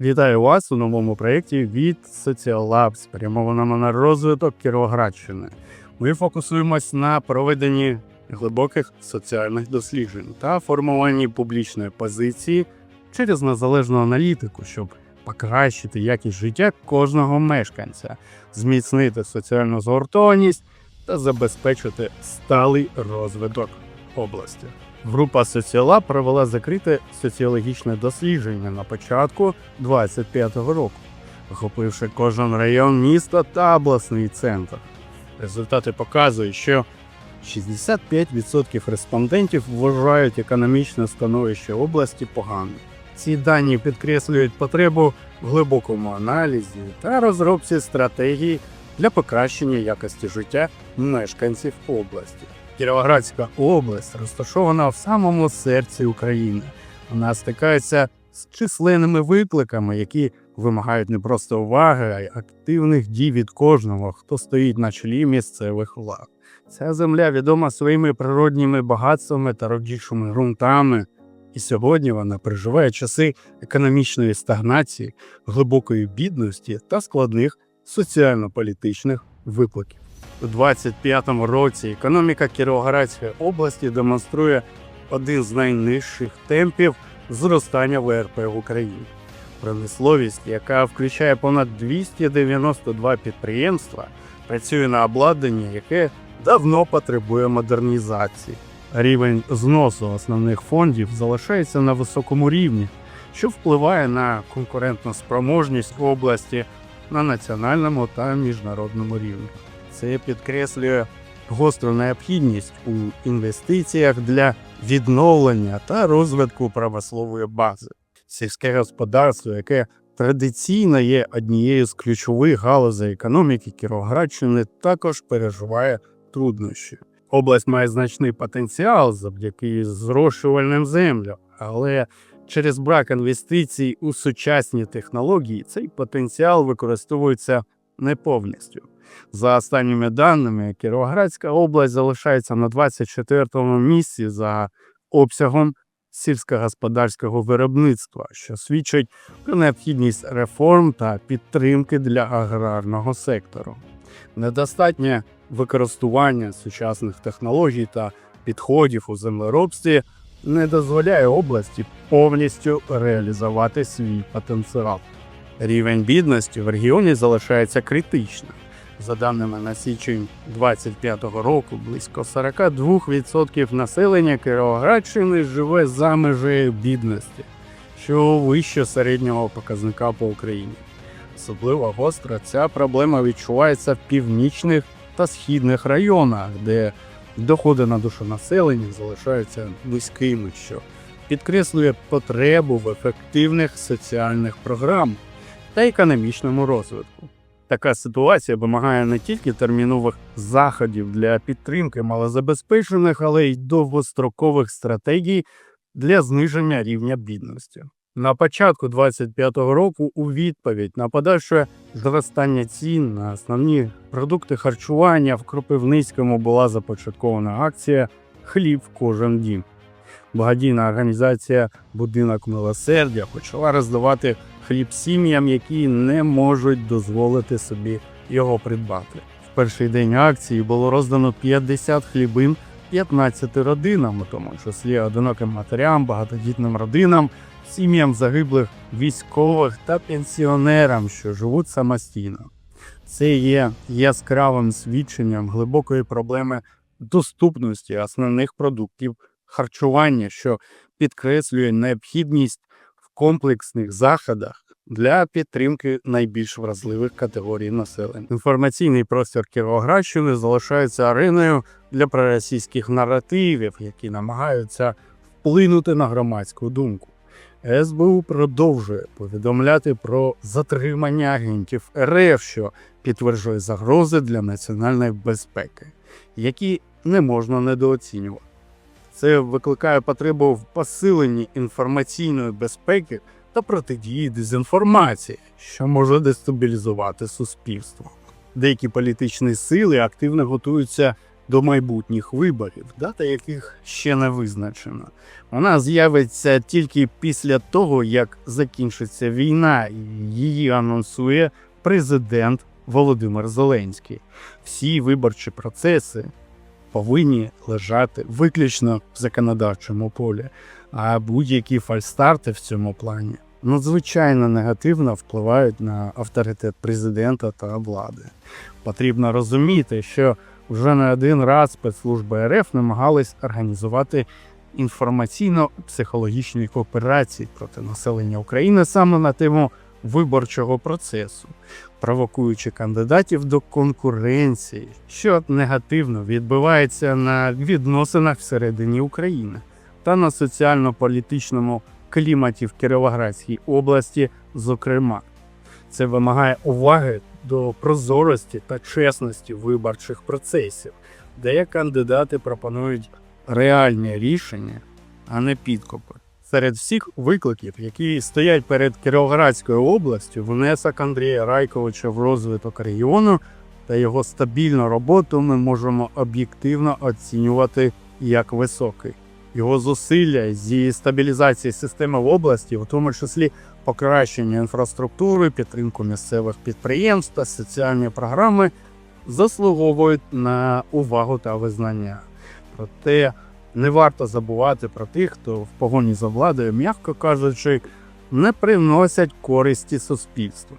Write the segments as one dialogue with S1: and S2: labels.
S1: Вітаю вас у новому проєкті від Social спрямованому на розвиток Кіровоградщини. Ми фокусуємось на проведенні глибоких соціальних досліджень та формуванні публічної позиції через незалежну аналітику, щоб покращити якість життя кожного мешканця, зміцнити соціальну згуртованість та забезпечити сталий розвиток області. Група Соціолаб провела закрите соціологічне дослідження на початку 25-го року, охопивши кожен район міста та обласний центр. Результати показують, що 65% респондентів вважають економічне становище області поганим. Ці дані підкреслюють потребу в глибокому аналізі та розробці стратегії для покращення якості життя мешканців області. Кіровоградська область розташована в самому серці України. Вона стикається з численними викликами, які вимагають не просто уваги, а й активних дій від кожного, хто стоїть на чолі місцевих влад. Ця земля відома своїми природніми багатствами та родючими ґрунтами. І сьогодні вона переживає часи економічної стагнації, глибокої бідності та складних соціально-політичних викликів. У 25-му році економіка Кіровоградської області демонструє один з найнижчих темпів зростання ВРП в Україні. Промисловість, яка включає понад 292 підприємства, працює на обладнанні, яке давно потребує модернізації. Рівень зносу основних фондів залишається на високому рівні, що впливає на конкурентну спроможність області на національному та міжнародному рівні. Це підкреслює гостру необхідність у інвестиціях для відновлення та розвитку промислової бази. Сільське господарство, яке традиційно є однією з ключових галузей економіки Кіровоградщини, також переживає труднощі. Область має значний потенціал завдяки зрошувальним землям, але через брак інвестицій у сучасні технології цей потенціал використовується не повністю. За останніми даними, Кіровоградська область залишається на 24-му місці за обсягом сільськогосподарського виробництва, що свідчить про необхідність реформ та підтримки для аграрного сектору. Недостатнє використання сучасних технологій та підходів у землеробстві не дозволяє області повністю реалізувати свій потенціал. Рівень бідності в регіоні залишається критичним. За даними на січень 2025 року, близько 42% населення Кіровоградщини живе за межею бідності, що вище середнього показника по Україні. Особливо гостро ця проблема відчувається в північних та східних районах, де доходи на душу населення залишаються низькими, що підкреслює потребу в ефективних соціальних програмах та економічному розвитку. Така ситуація вимагає не тільки термінових заходів для підтримки малозабезпечених, але й довгострокових стратегій для зниження рівня бідності. На початку 25-го року у відповідь на подальше зростання цін на основні продукти харчування в Кропивницькому була започаткована акція Хліб кожен дім. Благодійна організація Будинок милосердя почала роздавати хліб сім'ям, які не можуть дозволити собі його придбати. В перший день акції було роздано 50 хлібин 15 родинам, у тому числі одиноким матерям, багатодітним родинам, сім'ям загиблих військових та пенсіонерам, що живуть самостійно. Це є яскравим свідченням глибокої проблеми доступності основних продуктів харчування, що підкреслює необхідність комплексних заходах для підтримки найбільш вразливих категорій населення. Інформаційний простір Кіровоградщини залишається ареною для проросійських наративів, які намагаються вплинути на громадську думку. СБУ продовжує повідомляти про затримання агентів РФ, що підтверджує загрози для національної безпеки, які не можна недооцінювати. Це викликає потребу в посиленні інформаційної безпеки та протидії дезінформації, що може дестабілізувати суспільство. Деякі політичні сили активно готуються до майбутніх виборів, дата яких ще не визначена. Вона з'явиться тільки після того, як закінчиться війна, її анонсує президент Володимир Зеленський. Всі виборчі процеси повинні лежати виключно в законодавчому полі, а будь-які фальстарти в цьому плані надзвичайно негативно впливають на авторитет президента та влади. Потрібно розуміти, що вже не один раз спецслужби РФ намагались організувати інформаційно-психологічні кооперації проти населення України саме на тему виборчого процесу, провокуючи кандидатів до конкуренції, що негативно відбивається на відносинах всередині України та на соціально-політичному кліматі в Кіровоградській області, зокрема. Це вимагає уваги до прозорості та чесності виборчих процесів, де кандидати пропонують реальні рішення, а не підкупи. Серед всіх викликів, які стоять перед Кіровоградською областю, внесок Андрія Райковича в розвиток регіону та його стабільну роботу ми можемо об'єктивно оцінювати як високий. Його зусилля зі стабілізації системи в області, в тому числі покращення інфраструктури, підтримку місцевих підприємств та соціальні програми, заслуговують на увагу та визнання. Проте не варто забувати про тих, хто в погоні за владою, м'яко кажучи, не приносять користі суспільству.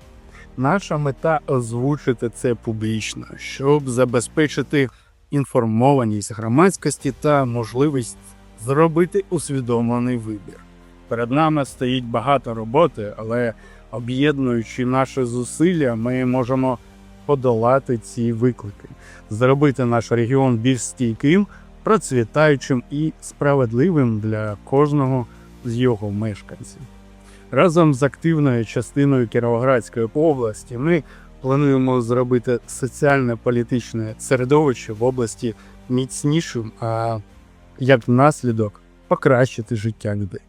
S1: Наша мета озвучити це публічно, щоб забезпечити інформованість громадськості та можливість зробити усвідомлений вибір. Перед нами стоїть багато роботи, але об'єднуючи наші зусилля, ми можемо подолати ці виклики, зробити наш регіон більш стійким, процвітаючим і справедливим для кожного з його мешканців. Разом з активною частиною Кіровоградської області ми плануємо зробити соціально-політичне середовище в області міцнішим, а як наслідок покращити життя людей.